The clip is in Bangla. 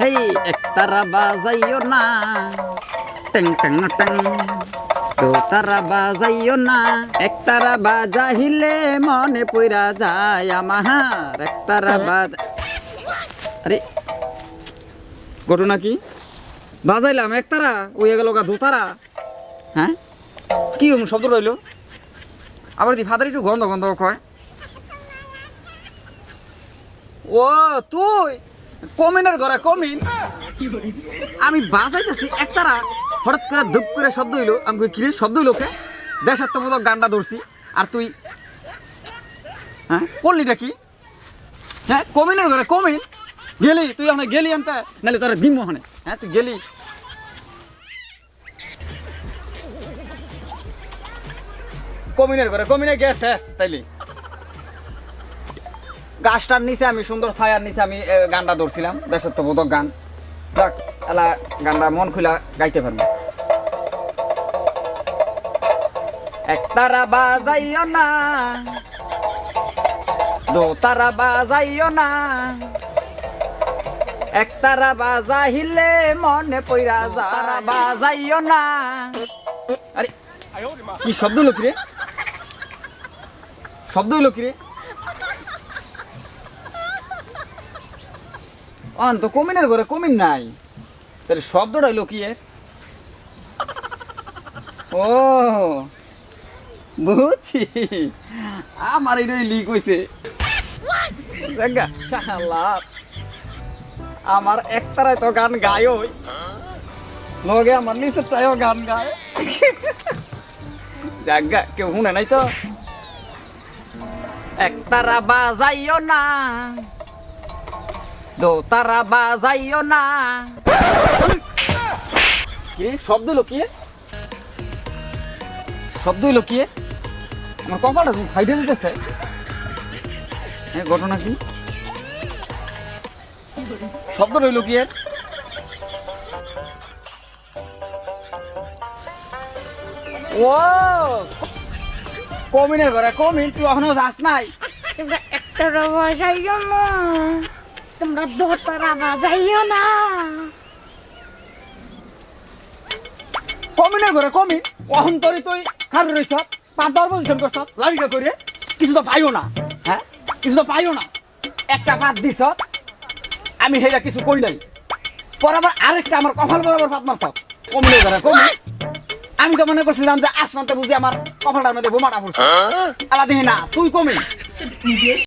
এই একতারা বাজাইও না। টেং টেং টেং। তো তারা বাজাইও না। একতারা বাজাইলে মনে পইরা যায় আমার। একতারা বাজা আরে ঘটনা কি? বাজাইলাম একতারা ওই গেল গা দুতারা। হ্যাঁ? কি শব্দ রইল? আবার দি ফাদার একটু গন্ধ গন্ধ কয়? ও তুই! কমিনের ঘরে কমিন। আমি বাজাইতেছি, একতারা হঠাৎ করে ধুপ করে শব্দ হইল। আমি কিরে, শব্দ হইল কে? দেশাত্মবোধক গানটা ধরছি। আর তুই হ্যাঁ করলিটা কি হ্যাঁ কমিনের ঘরে কমিন। গেলি, তুই ওখানে গেলি আনতে, নাহলে তোর দিম ওখানে। হ্যাঁ তুই গেলি। কমিনের ঘরে কমিনে গেছে, তাইলি। গাছটার নিচে আমি সুন্দর ছায়ার নিচে আমি গানটা ধরছিলাম। দেশাত্মবোধক গান। যাক এলা গানটা মন খুলা গাইতে পারব। একতারা বাজাইও না দো তারা বাজাইও না। একতারা বাজাইলে মনে পইরা যা তারা বাজাইও না। আরে কি শব্দ হলো রে শব্দ হলো কিরে? অন তো কমিনের ঘরে কমিন নাই। তাহলে শব্দটা হইল কি এর? ও, বুঝছি। আমার এটাই লিক শালা। আমার একতারায় তো গান গায় ওই। লগে আমার নিচের তাইও গান গায়। জাগা কেউ শুনে নাই তো? একতারা বাজাইও না। দো তারা বাজাইও না। কি শব্দ হলো কি? শব্দ হলো কি? আমার কপালটা ফাইটে দিতেছে হ্যাঁ ঘটনা কি? শব্দ রইল কি? ও কমিনের ঘরে কমিন তুই এখনও যাস নাই। একটারা বাজাইও না তোমরা দোতারা বাজাইও না। কমিনের ঘরে কমি। অহন্তরি তুই কার রইছ পাঁচ পজিশন করছ লাড়িটা করে কিছু তো পাইও না হ্যাঁ? কিছু তো পাইও না। একটা পাত দিছ আমি সেটা কিছু কই নাই। পর আবার আরেকটা আমার কপাল বরাবর পাত মারছ। কমিনের ঘরে কমি। আমি তো মনে করছিলাম যে আসমানতে বুঝি আমার কপালটার মধ্যে বোমাটা পড়ছে। আলাদিন না তুই কমি।